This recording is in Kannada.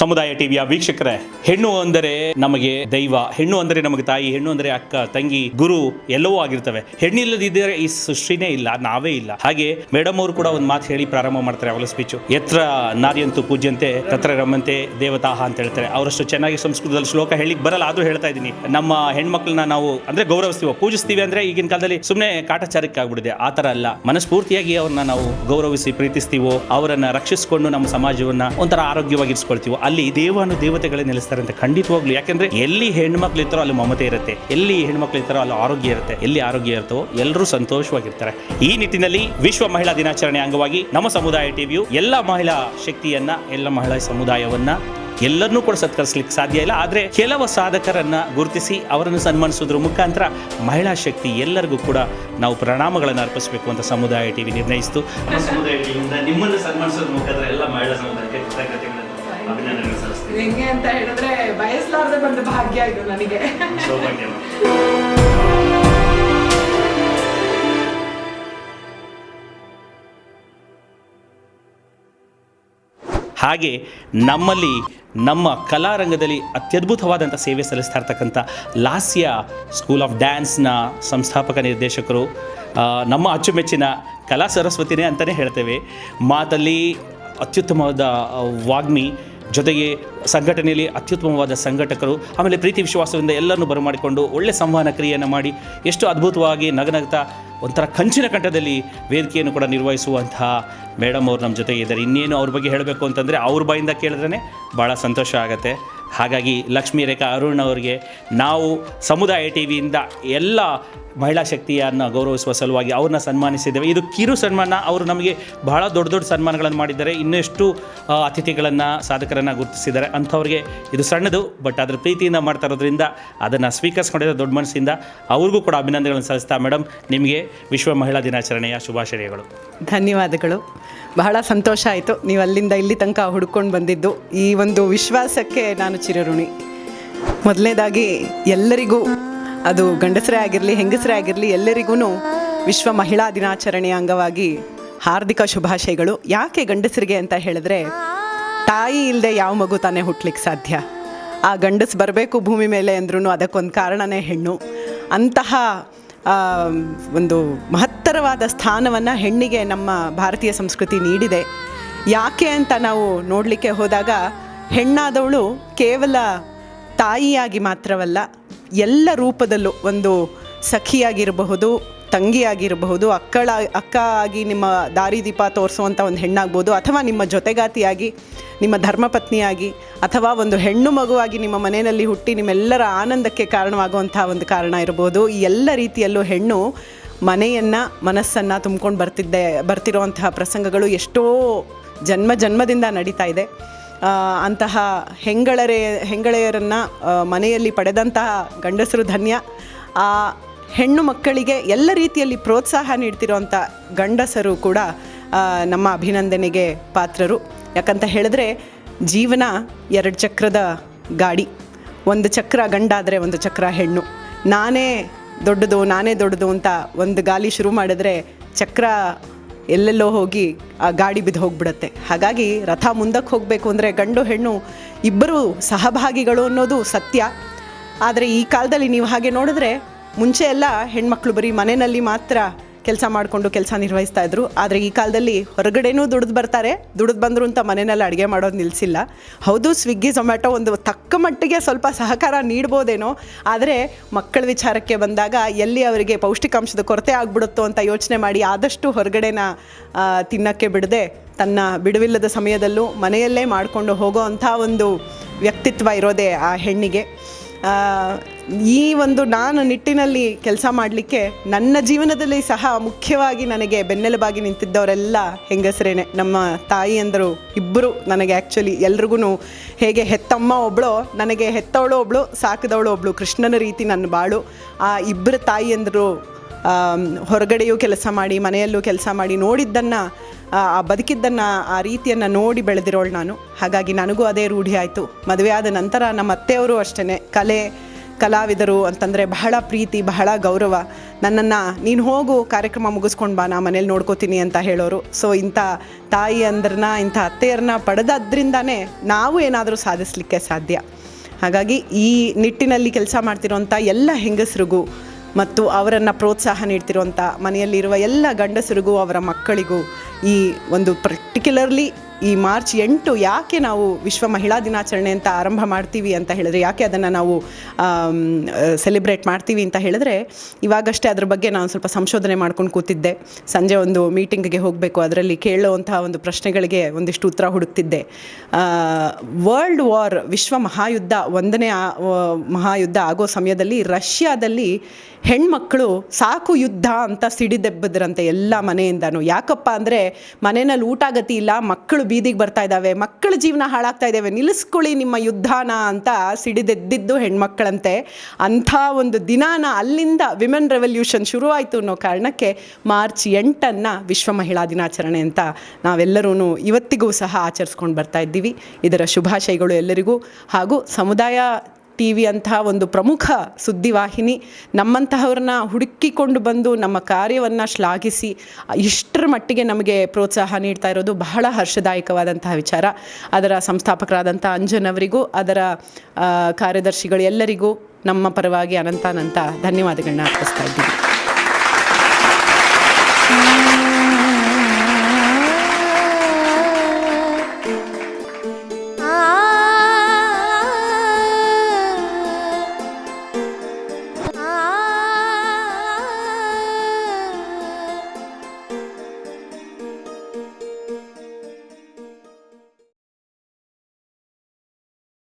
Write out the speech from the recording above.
ಸಮುದಾಯ ಟಿವಿಯ ವೀಕ್ಷಕರೇ, ಹೆಣ್ಣು ಅಂದರೆ ನಮಗೆ ದೈವ, ಹೆಣ್ಣು ಅಂದರೆ ನಮಗೆ ತಾಯಿ, ಹೆಣ್ಣು ಅಂದರೆ ಅಕ್ಕ, ತಂಗಿ, ಗುರು ಎಲ್ಲವೂ ಆಗಿರ್ತವೆ. ಹೆಣ್ಣಿಲ್ಲದಿದ್ದರೆ ಈ ಸೃಷ್ಟಿನೇ ಇಲ್ಲ, ನಾವೇ ಇಲ್ಲ. ಹಾಗೆ ಮೇಡಮ್ ಅವರು ಕೂಡ ಒಂದು ಮಾತು ಹೇಳಿ ಪ್ರಾರಂಭ ಮಾಡ್ತಾರೆ ಅವಳ ಸ್ಪೀಚು ಎತ್ರ ನಾರಿಯಂತೂ ಪೂಜ್ಯಂತೆ, ತತ್ರ ರಮಂತೆ ದೇವತಾಹ ಅಂತ ಹೇಳ್ತಾರೆ. ಅವರಷ್ಟು ಚೆನ್ನಾಗಿ ಸಂಸ್ಕೃತದಲ್ಲಿ ಶ್ಲೋಕ ಹೇಳಿಕ್ ಬರಲ್ಲ, ಆದರೂ ಹೇಳ್ತಾ ಇದ್ದೀನಿ. ನಮ್ಮ ಹೆಣ್ಮಕ್ಳನ್ನ ನಾವು ಅಂದ್ರೆ ಗೌರವಿಸ್ತೀವಿ? ಪೂಜಿಸ್ತೀವಿ ಅಂದ್ರೆ ಈಗಿನ ಕಾಲದಲ್ಲಿ ಸುಮ್ಮನೆ ಕಾಟಾಚಾರಕ್ಕೆ ಆಗ್ಬಿಡಿದೆ ಆ ತರ ಅಲ್ಲ. ಮನಸ್ಫೂರ್ತಿಯಾಗಿ ಅವ್ರನ್ನ ನಾವು ಗೌರವಿಸಿ, ಪ್ರೀತಿಸ್ತೀವೋ? ಅವರನ್ನ ರಕ್ಷಿಸಿಕೊಂಡು ನಮ್ಮ ಸಮಾಜವನ್ನ ಒಂಥರ ಆರೋಗ್ಯವಾಗಿರಿಸ್ಕೊಳ್ತೀವೋ. ಅಲ್ಲಿ ದೇವಾನು ದೇವತೆಗಳೇ ನೆಲೆಸ್ತಾರೆ ಅಂತ ಖಂಡಿತವಾಗ್ಲು. ಯಾಕೆಂದ್ರೆ ಎಲ್ಲಿ ಹೆಣ್ಮಕ್ಳು ಇರ್ತಾರೋ ಅಲ್ಲಿ ಮಮತೆ ಇರುತ್ತೆ. ಎಲ್ಲಿ ಹೆಣ್ಮಕ್ಳು ಇರ್ತಾರೋ ಅಲ್ಲಿ ಆರೋಗ್ಯ ಇರುತ್ತೆ. ಎಲ್ಲಿ ಆರೋಗ್ಯ ಇರ್ತವೋ ಎಲ್ಲರೂ ಸಂತೋಷವಾಗಿರ್ತಾರೆ. ಈ ನಿಟ್ಟಿನಲ್ಲಿ ವಿಶ್ವ ಮಹಿಳಾ ದಿನಾಚರಣೆ ಅಂಗವಾಗಿ ನಮ್ಮ ಸಮುದಾಯ ಟಿವಿಯು ಎಲ್ಲ ಮಹಿಳಾ ಶಕ್ತಿಯನ್ನ, ಎಲ್ಲ ಮಹಿಳಾ ಸಮುದಾಯವನ್ನ ಎಲ್ಲರನ್ನೂ ಕೂಡ ಸತ್ಕರಿಸಲಿಕ್ಕೆ ಸಾಧ್ಯ ಇಲ್ಲ. ಆದರೆ ಕೆಲವು ಸಾಧಕರನ್ನ ಗುರುತಿಸಿ ಅವರನ್ನು ಸನ್ಮಾನಿಸೋದ್ರ ಮುಖಾಂತರ ಮಹಿಳಾ ಶಕ್ತಿ ಎಲ್ಲರಿಗೂ ಕೂಡ ನಾವು ಪ್ರಣಾಮಗಳನ್ನು ಅರ್ಪಿಸಬೇಕು ಅಂತ ಸಮುದಾಯ ಟಿವಿ ನಿರ್ಣಯಿಸಿತು. ಸಮುದಾಯ ಟಿವಿಯಿಂದ ನಿಮ್ಮನ್ನು ಸನ್ಮಾನಿಸೋದ್ರ ಮುಖಾಂತರ ಎಲ್ಲ ಮಹಿಳಾ ಸಮುದಾಯಕ್ಕೆ ಕೃತಜ್ಞತೆಗಳನ್ನು ಅಭಿನಂದನೆಗಳು ಹೆಂಗೆ ಅಂತ ಹೇಳಿದ್ರೆ ಬಯಸಲಾರದೆ ಬಂದ ಭಾಗ್ಯ ಇದು ನನಗೆ. ಸೌಭಾಗ್ಯ ಹಾಗೆ ನಮ್ಮಲ್ಲಿ ನಮ್ಮ ಕಲಾರಂಗದಲ್ಲಿ ಅತ್ಯದ್ಭುತವಾದಂಥ ಸೇವೆ ಸಲ್ಲಿಸ್ತಾ ಇರ್ತಕ್ಕಂಥ ಲಾಸ್ಯ ಸ್ಕೂಲ್ ಆಫ್ ಡ್ಯಾನ್ಸ್ನ ಸಂಸ್ಥಾಪಕ ನಿರ್ದೇಶಕರು ನಮ್ಮ ಅಚ್ಚುಮೆಚ್ಚಿನ ಕಲಾ ಸರಸ್ವತಿನೇ ಅಂತಲೇ ಹೇಳ್ತೇವೆ. ಮಾತಲ್ಲಿ ಅತ್ಯುತ್ತಮವಾದ ವಾಗ್ಮಿ ಜೊತೆಗೆ ಸಂಘಟನೆಯಲ್ಲಿ ಅತ್ಯುತ್ತಮವಾದ ಸಂಘಟಕರು, ಆಮೇಲೆ ಪ್ರೀತಿ ವಿಶ್ವಾಸದಿಂದ ಎಲ್ಲರನ್ನು ಬರಮಾಡಿಕೊಂಡು ಒಳ್ಳೆ ಸಂವಹನ ಕ್ರಿಯೆಯನ್ನು ಮಾಡಿ ಎಷ್ಟು ಅದ್ಭುತವಾಗಿ ನಗನಗ್ತಾ ಒಂಥರ ಕಂಚಿನ ಕಂಠದಲ್ಲಿ ವೇದಿಕೆಯನ್ನು ಕೂಡ ನಿರ್ವಹಿಸುವಂತಹ ಮೇಡಮ್ ಅವರು ನಮ್ಮ ಜೊತೆಗೆ ಇದ್ದಾರೆ. ಇನ್ನೇನು ಅವ್ರ ಬಗ್ಗೆ ಹೇಳಬೇಕು ಅಂತಂದರೆ ಅವ್ರ ಬಾಯಿಂದ ಕೇಳಿದ್ರೆ ಭಾಳ ಸಂತೋಷ ಆಗುತ್ತೆ. ಹಾಗಾಗಿ ಲಕ್ಷ್ಮೀ ರೇಖಾ ಅರುಣ್ ಅವರಿಗೆ ನಾವು ಸಮುದಾಯ ಟಿ ವಿಯಿಂದ ಎಲ್ಲ ಮಹಿಳಾ ಶಕ್ತಿಯನ್ನು ಗೌರವಿಸುವ ಸಲುವಾಗಿ ಅವ್ರನ್ನ ಸನ್ಮಾನಿಸಿದ್ದೇವೆ. ಇದು ಕಿರು ಸನ್ಮಾನ. ಅವರು ನಮಗೆ ಬಹಳ ದೊಡ್ಡ ದೊಡ್ಡ ಸನ್ಮಾನಗಳನ್ನು ಮಾಡಿದ್ದಾರೆ. ಇನ್ನೆಷ್ಟು ಅತಿಥಿಗಳನ್ನು ಸಾಧಕರನ್ನು ಗುರುತಿಸಿದ್ದಾರೆ. ಅಂಥವ್ರಿಗೆ ಇದು ಸಣ್ಣದು, ಬಟ್ ಅದರ ಪ್ರೀತಿಯಿಂದ ಮಾಡ್ತಾ ಇರೋದ್ರಿಂದ ಅದನ್ನು ಸ್ವೀಕರಿಸ್ಕೊಂಡಿರೋ ದೊಡ್ಡ ಮನಸ್ಸಿಂದ ಅವ್ರಿಗೂ ಕೂಡ ಅಭಿನಂದನೆಗಳನ್ನು ಸಲ್ಲಿಸ್ತಾ ಮೇಡಮ್ ನಿಮಗೆ ವಿಶ್ವ ಮಹಿಳಾ ದಿನಾಚರಣೆಯ ಶುಭಾಶಯಗಳು. ಧನ್ಯವಾದಗಳು. ಬಹಳ ಸಂತೋಷ ಆಯಿತು. ನೀವು ಅಲ್ಲಿಂದ ಇಲ್ಲಿ ತನಕ ಹುಡ್ಕೊಂಡು ಬಂದಿದ್ದು. ಈ ಒಂದು ವಿಶ್ವಾಸಕ್ಕೆ ನಾನು ಚಿರಋಣಿ. ಮೊದಲನೇದಾಗಿ, ಎಲ್ಲರಿಗೂ ಅದು ಗಂಡಸರೇ ಆಗಿರಲಿ, ಹೆಂಗಸರೇ ಆಗಿರಲಿ ಎಲ್ಲರಿಗೂ ವಿಶ್ವ ಮಹಿಳಾ ದಿನಾಚರಣೆಯ ಅಂಗವಾಗಿ ಹಾರ್ದಿಕ ಶುಭಾಶಯಗಳು. ಯಾಕೆ ಗಂಡಸರಿಗೆ ಅಂತ ಹೇಳಿದ್ರೆ, ತಾಯಿ ಇಲ್ಲದೆ ಯಾವ ಮಗು ತಾನೇ ಹುಟ್ಲಿಕ್ಕೆ ಸಾಧ್ಯ? ಆ ಗಂಡಸು ಬರಬೇಕು ಭೂಮಿ ಮೇಲೆ ಅಂದ್ರೂ ಅದಕ್ಕೊಂದು ಕಾರಣನೇ ಹೆಣ್ಣು. ಅಂತಹ ಒಂದು ಮಹತ್ತರವಾದ ಸ್ಥಾನವನ್ನು ಹೆಣ್ಣಿಗೆ ನಮ್ಮ ಭಾರತೀಯ ಸಂಸ್ಕೃತಿ ನೀಡಿದೆ. ಯಾಕೆ ಅಂತ ನಾವು ನೋಡಲಿಕ್ಕೆ ಹೋದಾಗ ಹೆಣ್ಣಾದವಳು ಕೇವಲ ತಾಯಿಯಾಗಿ ಮಾತ್ರವಲ್ಲ, ಎಲ್ಲ ರೂಪದಲ್ಲೂ ಒಂದು ಸಖಿಯಾಗಿರಬಹುದು, ತಂಗಿಯಾಗಿರಬಹುದು, ಅಕ್ಕಳ, ಅಕ್ಕ ಆಗಿ ನಿಮ್ಮ ದಾರಿದೀಪ ತೋರಿಸುವಂಥ ಒಂದು ಹೆಣ್ಣಾಗ್ಬೋದು, ಅಥವಾ ನಿಮ್ಮ ಜೊತೆಗಾತಿಯಾಗಿ, ನಿಮ್ಮ ಧರ್ಮಪತ್ನಿಯಾಗಿ, ಅಥವಾ ಒಂದು ಹೆಣ್ಣು ಮಗುವಾಗಿ ನಿಮ್ಮ ಮನೆಯಲ್ಲಿ ಹುಟ್ಟಿ ನಿಮ್ಮೆಲ್ಲರ ಆನಂದಕ್ಕೆ ಕಾರಣವಾಗುವಂಥ ಒಂದು ಕಾರಣ ಇರ್ಬೋದು ಈ ಎಲ್ಲ ರೀತಿಯಲ್ಲೂ ಹೆಣ್ಣು ಮನೆಯನ್ನು, ಮನಸ್ಸನ್ನು ತುಂಬ್ಕೊಂಡು ಬರ್ತಿದ್ದೆ ಬರ್ತಿರುವಂತಹ ಪ್ರಸಂಗಗಳು ಎಷ್ಟೋ ಜನ್ಮ ಜನ್ಮದಿಂದ ನಡೀತಾ ಇದೆ. ಅಂತಹ ಹೆಂಗಳರೇ, ಹೆಂಗಳೆಯರನ್ನು ಮನೆಯಲ್ಲಿ ಪಡೆದಂತಹ ಗಂಡಸರು ಧನ್ಯ. ಆ ಹೆಣ್ಣು ಮಕ್ಕಳಿಗೆ ಎಲ್ಲ ರೀತಿಯಲ್ಲಿ ಪ್ರೋತ್ಸಾಹ ನೀಡ್ತಿರುವಂಥ ಗಂಡಸರು ಕೂಡ ನಮ್ಮ ಅಭಿನಂದನೆಗೆ ಪಾತ್ರರು. ಯಾಕಂತ ಹೇಳಿದ್ರೆ, ಜೀವನ ಎರಡು ಚಕ್ರದ ಗಾಡಿ. ಒಂದು ಚಕ್ರ ಗಂಡಾದರೆ ಒಂದು ಚಕ್ರ ಹೆಣ್ಣು. ನಾನೇ ದೊಡ್ಡದು ನಾನೇ ದೊಡ್ಡದು ಅಂತ ಒಂದು ಗಾಲಿ ಶುರು ಮಾಡಿದ್ರೆ, ಚಕ್ರ ಎಲ್ಲೆಲ್ಲೋ ಹೋಗಿ ಆ ಗಾಡಿ ಬಿದ್ದು ಹೋಗ್ಬಿಡತ್ತೆ. ಹಾಗಾಗಿ ರಥ ಮುಂದಕ್ಕೆ ಹೋಗಬೇಕು ಅಂದರೆ ಗಂಡು ಹೆಣ್ಣು ಇಬ್ಬರು ಸಹಭಾಗಿಗಳು ಅನ್ನೋದು ಸತ್ಯ. ಆದರೆ ಈ ಕಾಲದಲ್ಲಿ ನೀವು ಹಾಗೆ ನೋಡಿದ್ರೆ ಮುಂಚೆ ಎಲ್ಲ ಹೆಣ್ಮಕ್ಳು ಬರೀ ಮನೆಯಲ್ಲಿ ಮಾತ್ರ ಕೆಲಸ ಮಾಡಿಕೊಂಡು ಕೆಲಸ ನಿರ್ವಹಿಸ್ತಾ ಇದ್ರು. ಆದರೆ ಈ ಕಾಲದಲ್ಲಿ ಹೊರಗಡೆನೂ ದುಡಿದು ಬರ್ತಾರೆ. ದುಡಿದು ಬಂದರು ಅಂತ ಮನೆಯಲ್ಲಿ ಅಡುಗೆ ಮಾಡೋದು ನಿಲ್ಲಿಸಿಲ್ಲ ಹೌದು ಸ್ವಿಗ್ಗಿ ಝೊಮ್ಯಾಟೊ ಒಂದು ತಕ್ಕ ಮಟ್ಟಿಗೆ ಸ್ವಲ್ಪ ಸಹಕಾರ ನೀಡ್ಬೋದೇನೋ. ಆದರೆ ಮಕ್ಕಳ ವಿಚಾರಕ್ಕೆ ಬಂದಾಗ ಎಲ್ಲಿ ಅವರಿಗೆ ಪೌಷ್ಟಿಕಾಂಶದ ಕೊರತೆ ಆಗ್ಬಿಡುತ್ತೋ ಅಂತ ಯೋಚನೆ ಮಾಡಿ ಆದಷ್ಟು ಹೊರಗಡೆನ ತಿನ್ನೋಕ್ಕೆ ಬಿಡದೆ ತನ್ನ ಬಿಡುವಿಲ್ಲದ ಸಮಯದಲ್ಲೂ ಮನೆಯಲ್ಲೇ ಮಾಡಿಕೊಂಡು ಹೋಗೋ ಅಂಥ ಒಂದು ವ್ಯಕ್ತಿತ್ವ ಇರೋದೇ ಆ ಹೆಣ್ಣಿಗೆ. ಈ ಒಂದು ನಾನು ನಿಟ್ಟಿನಲ್ಲಿ ಕೆಲಸ ಮಾಡಲಿಕ್ಕೆ ನನ್ನ ಜೀವನದಲ್ಲಿ ಸಹ ಮುಖ್ಯವಾಗಿ ನನಗೆ ಬೆನ್ನೆಲುಬಾಗಿ ನಿಂತಿದ್ದವರೆಲ್ಲ ಹೆಂಗಸರೇನೆ. ನಮ್ಮ ತಾಯಿ ಅಂದರು ಇಬ್ಬರು ನನಗೆ ಆ್ಯಕ್ಚುಲಿ ಎಲ್ರಿಗೂ ಹೇಗೆ ಹೆತ್ತಮ್ಮ ಒಬ್ಬಳು ನನಗೆ ಹೆತ್ತವಳು ಒಬ್ಬಳು ಸಾಕಿದವಳು ಒಬ್ಬಳು ಕೃಷ್ಣನ ರೀತಿ ನನ್ನ ಬಾಳು. ಆ ಇಬ್ಬರು ತಾಯಿ ಅಂದರು ಹೊರಗಡೆಯೂ ಕೆಲಸ ಮಾಡಿ, ಮನೆಯಲ್ಲೂ ಕೆಲಸ ಮಾಡಿ ನೋಡಿದ್ದನ್ನು, ಆ ಬದುಕಿದ್ದನ್ನು, ಆ ರೀತಿಯನ್ನು ನೋಡಿ ಬೆಳೆದಿರೋಳು ನಾನು. ಹಾಗಾಗಿ ನನಗೂ ಅದೇ ರೂಢಿ ಆಯಿತು. ಮದುವೆ ಆದ ನಂತರ ನಮ್ಮ ಅತ್ತೆಯವರು ಅಷ್ಟೇ ಕಲೆ, ಕಲಾವಿದರು ಅಂತಂದರೆ ಬಹಳ ಪ್ರೀತಿ, ಬಹಳ ಗೌರವ. ನನ್ನನ್ನು, ನೀನು ಹೋಗು, ಕಾರ್ಯಕ್ರಮ ಮುಗಿಸ್ಕೊಂಡು ಬಾ, ನಾ ಮನೇಲಿ ನೋಡ್ಕೋತೀನಿ ಅಂತ ಹೇಳೋರು. ಸೊ ಇಂಥ ತಾಯಿ ಅಂದ್ರನ್ನ, ಇಂಥ ಅತ್ತೆಯರನ್ನ ಪಡೆದದ್ರಿಂದನೇ ನಾವು ಏನಾದರೂ ಸಾಧಿಸಲಿಕ್ಕೆ ಸಾಧ್ಯ. ಹಾಗಾಗಿ ಈ ನಿಟ್ಟಿನಲ್ಲಿ ಕೆಲಸ ಮಾಡ್ತಿರೋಂಥ ಎಲ್ಲ ಹೆಂಗಸರಿಗೂ ಮತ್ತು ಅವರನ್ನು ಪ್ರೋತ್ಸಾಹ ನೀಡ್ತಿರುವಂಥ ಮನೆಯಲ್ಲಿರುವ ಎಲ್ಲ ಗಂಡಸರಿಗೂ ಅವರ ಮಕ್ಕಳಿಗೂ ಈ ಒಂದು ಪರ್ಟಿಕ್ಯುಲರ್ಲಿ ಈ ಮಾರ್ಚ್ ಎಂಟು ಯಾಕೆ ನಾವು ವಿಶ್ವ ಮಹಿಳಾ ದಿನಾಚರಣೆ ಅಂತ ಆರಂಭ ಮಾಡ್ತೀವಿ ಅಂತ ಹೇಳಿದ್ರೆ, ಯಾಕೆ ಅದನ್ನು ನಾವು ಸೆಲೆಬ್ರೇಟ್ ಮಾಡ್ತೀವಿ ಅಂತ ಹೇಳಿದ್ರೆ, ಇವಾಗಷ್ಟೇ ಅದ್ರ ಬಗ್ಗೆ ನಾನು ಸ್ವಲ್ಪ ಸಂಶೋಧನೆ ಮಾಡ್ಕೊಂಡು ಕೂತಿದ್ದೆ. ಸಂಜೆ ಒಂದು ಮೀಟಿಂಗ್ಗೆ ಹೋಗಬೇಕು, ಅದರಲ್ಲಿ ಕೇಳುವಂತಹ ಒಂದು ಪ್ರಶ್ನೆಗಳಿಗೆ ಒಂದಿಷ್ಟು ಉತ್ತರ ಹುಡುಕ್ತಿದ್ದೆ. ವರ್ಲ್ಡ್ ವಾರ್ ವಿಶ್ವ ಮಹಾಯುದ್ಧ ಒಂದನೇ ಮಹಾಯುದ್ಧ ಆಗೋ ಸಮಯದಲ್ಲಿ ರಷ್ಯಾದಲ್ಲಿ ಹೆಣ್ಮಕ್ಳು ಸಾಕು ಯುದ್ಧ ಅಂತ ಸಿಡಿದೆಬ್ಬದ್ರಂತೆ ಎಲ್ಲ ಮನೆಯಿಂದನೂ. ಯಾಕಪ್ಪ ಅಂದರೆ ಮನೆಯಲ್ಲಿ ಊಟ ಗತಿ ಇಲ್ಲ, ಮಕ್ಕಳು ಬೀದಿಗೆ ಬರ್ತಾ ಇದ್ದಾವೆ. ಮಕ್ಕಳ ಜೀವನ ಹಾಳಾಗ್ತಾ ಇದ್ದಾವೆ. ನಿಲ್ಲಿಸ್ಕೊಳ್ಳಿ ನಿಮ್ಮ ಯುದ್ಧನ ಅಂತ ಸಿಡಿದೆದ್ದಿದ್ದು ಹೆಣ್ಮಕ್ಕಳಂತೆ ಅಂಥ ಒಂದು ದಿನಾನ ಅಲ್ಲಿಂದ ವಿಮೆನ್ ರೆವಲ್ಯೂಷನ್ ಶುರುವಾಯಿತು ಅನ್ನೋ ಕಾರಣಕ್ಕೆ ಮಾರ್ಚ್ ಎಂಟನ್ನು ವಿಶ್ವ ಮಹಿಳಾ ದಿನಾಚರಣೆ ಅಂತ ನಾವೆಲ್ಲರೂ ಇವತ್ತಿಗೂ ಸಹ ಆಚರಿಸ್ಕೊಂಡು ಬರ್ತಾ ಇದ್ದೀವಿ. ಇದರ ಶುಭಾಶಯಗಳು ಎಲ್ಲರಿಗೂ. ಹಾಗೂ ಸಮುದಾಯ ಟಿ ವಿ ಅಂತಹ ಒಂದು ಪ್ರಮುಖ ಸುದ್ದಿವಾಹಿನಿ. ನಮ್ಮಂತಹವ್ರನ್ನ ಹುಡುಕಿಕೊಂಡು ಬಂದು ನಮ್ಮ ಕಾರ್ಯವನ್ನು ಶ್ಲಾಘಿಸಿ, ಇಷ್ಟರ ಮಟ್ಟಿಗೆ ನಮಗೆ ಪ್ರೋತ್ಸಾಹ ನೀಡ್ತಾ ಇರೋದು ಬಹಳ ಹರ್ಷದಾಯಕವಾದಂತಹ ವಿಚಾರ. ಅದರ ಸಂಸ್ಥಾಪಕರಾದಂಥ ಅಂಜನ್ ಅವರಿಗೂ, ಅದರ ಕಾರ್ಯದರ್ಶಿಗಳು ಎಲ್ಲರಿಗೂ ನಮ್ಮ ಪರವಾಗಿ ಅನಂತಾನಂತ ಧನ್ಯವಾದಗಳನ್ನ ಅರ್ಪಿಸ್ತಾ ಇದ್ದೀನಿ.